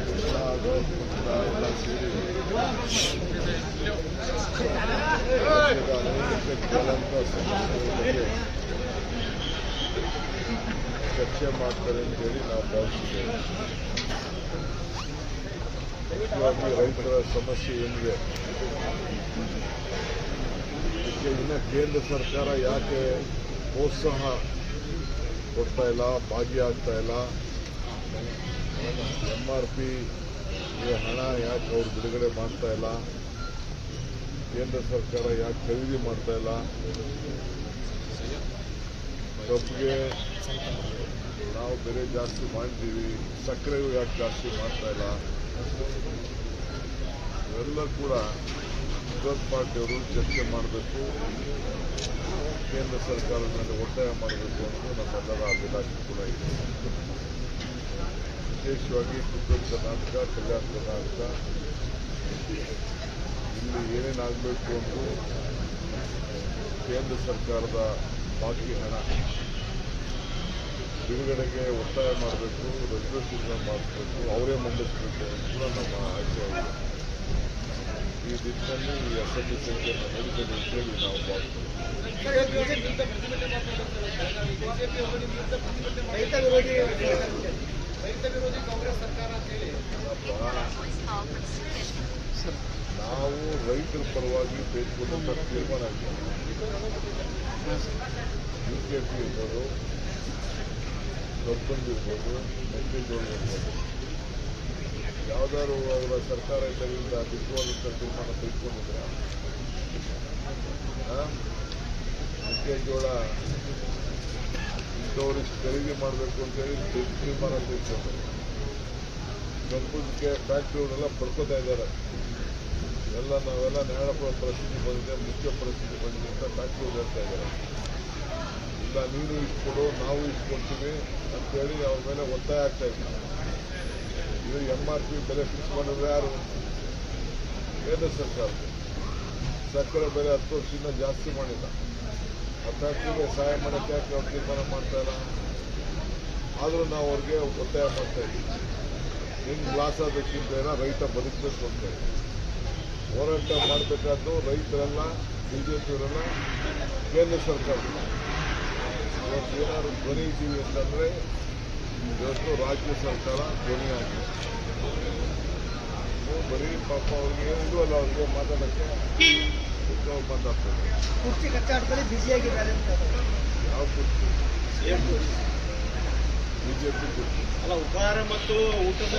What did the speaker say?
ಕೃಷ್ಣ ಅದು ಕೃಷ್ಣ ಎಲ್ಲ ಸೇರಿ ರಾಜ್ಯದ ಅನೇಕ ಜ್ವಲಂತ ಸಮಸ್ಯೆಗಳ ಬಗ್ಗೆ ಚರ್ಚೆ ಮಾಡ್ತಾರೆ ಅಂತೇಳಿ ನಾವು ಭಾವಿಸಿದ್ದೇವೆ ಮುಖ್ಯವಾಗಿ ರೈತರ ಸಮಸ್ಯೆ ಏನಿದೆ ಇದಕ್ಕೆ ಇನ್ನು ಕೇಂದ್ರ ಸರ್ಕಾರ ಯಾಕೆ ಪ್ರೋತ್ಸಾಹ ಕೊಡ್ತಾ ಇಲ್ಲ ಭಾಗಿಯಾಗ್ತಾ ಇಲ್ಲ ಎಂ ಆರ್ ಪಿ ಹಣ ಯಾಕೆ ಅವ್ರು ಬಿಡುಗಡೆ ಮಾಡ್ತಾ ಇಲ್ಲ? ಕೇಂದ್ರ ಸರ್ಕಾರ ಯಾಕೆ ಖರೀದಿ ಮಾಡ್ತಾ ಇಲ್ಲ? ಕಬ್ಬಿಗೆ ನಾವು ಬೆಲೆ ಜಾಸ್ತಿ ಮಾಡಿದ್ದೀವಿ ಸಕ್ಕರೆ ಯಾಕೆ ಜಾಸ್ತಿ ಮಾಡ್ತಾ ಇಲ್ಲ? ಇವೆಲ್ಲ ಕೂಡ ವಿರೋಧ ಪಾರ್ಟಿಯವರು ಚರ್ಚೆ ಮಾಡಬೇಕು. ಕೇಂದ್ರ ಸರ್ಕಾರದ ಮೇಲೆ ಒತ್ತಾಯ ಮಾಡಬೇಕು ಅಂತ ನಮ್ಮೆಲ್ಲರ ಅಭಿಲಾಷೆ ಕೂಡ ಇದೆ. ವಿಶೇಷವಾಗಿ ಉತ್ತರ ಕರ್ನಾಟಕ ಕಲ್ಯಾಣ ಕರ್ನಾಟಕ ಇಲ್ಲಿ ಏನೇನಾಗಬೇಕು ಅಂತ ಕೇಂದ್ರ ಸರ್ಕಾರದ ಬಾಕಿ ಹಣ ಬಿಡುಗಡೆಗೆ ಒತ್ತಾಯ ಮಾಡಬೇಕು ರೆಸಲ್ಯೂಷನ್ ಮಾಡಬೇಕು ಅವರೇ ಮಂಡಿಸಬೇಕು ಅಂತ ಕೂಡ ನಮ್ಮ ಆಶಯ ಇದೆ ಈ ದಿಕ್ಕಿನಲ್ಲಿ ಈ ಅಸೆಂಬ್ಲಿ ಸಂಖ್ಯೆಯನ್ನು ನಡೀತದೆ ಅಂತೇಳಿ ನಾವು ಭಾವಿಸ್ತೀವಿ ರೈತ ವಿರೋಧಿ ಕಾಂಗ್ರೆಸ್ ನಾವು ರೈತರ ಪರವಾಗಿ ತೆಗೆದುಕೊಂಡಂಥ ತೀರ್ಮಾನ ಯು ಕೆ ಪಿ ಇರ್ಬೋದು ಕಬ್ಬಂದು ಇರ್ಬೋದು ಮೆಕ್ಕೆಜೋಳ ಇರ್ಬೋದು. ಯಾವ್ದಾದ್ರು ಅವರ ಸರ್ಕಾರ ಇದರಿಂದ ಬಿಟ್ಟುವಂಥ ತೀರ್ಮಾನ ತೆಗೆದುಕೊಂಡಿದ್ರೆ ಮೆಕ್ಕೆಜೋಳ ಇಂಥವ್ರಿಗೆ ಖರೀದಿ ಮಾಡಬೇಕು ಅಂತೇಳಿ ತೀರ್ಮಾನ ತೆಗೆದುಕೊಂಡು ಕಬ್ಬಕ್ಕೆ ಫ್ಯಾಕ್ಟ್ರಿಯವರೆಲ್ಲ ಪಡ್ಕೋತಾ ಇದ್ದಾರೆ. ಎಲ್ಲ ನಾವೆಲ್ಲ ನ್ಯಾಯ ಪರಿಸ್ಥಿತಿ ಬಂದಿದೆ, ಮುಖ್ಯ ಪರಿಸ್ಥಿತಿ ಬಂದಿದೆ ಅಂತ ಫ್ಯಾಕ್ಟ್ರಿ ಹೇಳ್ತಾ ಇದ್ದಾರೆ. ಇಲ್ಲ, ನೀನು ಇಸ್ಕೊಡು ನಾವು ಇಸ್ಕೊಡ್ತೀವಿ ಅಂತೇಳಿ ಅವ್ರ ಮೇಲೆ ಒತ್ತಾಯ ಆಗ್ತಾ ಇದೆ. ಇದು ಎಂ ಆರ್ ಪಿ ಬೆಲೆ ಫಿಕ್ಸ್ ಮಾಡಿದ್ರೆ ಯಾರು? ಕೇಂದ್ರ ಸರ್ಕಾರ ಸಕ್ಕರೆ ಬೆಲೆ ಹತ್ತು ವರ್ಷದಿಂದ ಜಾಸ್ತಿ ಮಾಡಿಲ್ಲ. ಫ್ಯಾಕ್ಟ್ರಿಗೆ ಸಹಾಯ ಮಾಡೋಕ್ಕೆ ಯಾಕೆ ಅವ್ರು ತೀರ್ಮಾನ ಮಾಡ್ತಾ ಇಲ್ಲ? ಆದರೂ ನಾವು ಅವ್ರಿಗೆ ಒತ್ತಾಯ ಮಾಡ್ತಾ ಇದ್ದೀವಿ. ನಿಮ್ಗೆ ಲಾಸ್ ಆದಕ್ಕಿಂತ ರೈತ ಬದುಕಬೇಕು ಅಂತ. ಹೋರಾಟ ಮಾಡಬೇಕಾದ್ದು ರೈತರೆಲ್ಲ ಬಿ ಜೆ ಪಿಯವರೆಲ್ಲ ಕೇಂದ್ರ ಸರ್ಕಾರ ಇವತ್ತು ಏನಾದ್ರು ಧ್ವನಿ ಇದ್ದೀವಿ ಅಂತಂದರೆ, ಇವತ್ತು ರಾಜ್ಯ ಸರ್ಕಾರ ಧ್ವನಿ ಆಗಿದೆ. ಬರೀ ಪಾಪ ಅವ್ರಿಗೆ ಏನಿದ್ರು ಅಲ್ಲ, ಅವ್ರಿಗೆ ಮಾತಾಡೋಕ್ಕೆ ಮಾತಾಡ್ತಾರೆ ಕುರ್ಚಿ ಕಚ್ಚಾಟದಲ್ಲಿ ಬಿಸಿಯಾಗಿದ್ದಾರೆ ಅಂತ. ಯಾವ ಕುರ್ಚಿ? ಬಿಜೆಪಿ ಕುರ್ಚಿ. ಅಲ್ಲ ಉಪಹಾರ ಮತ್ತು ಊಟದ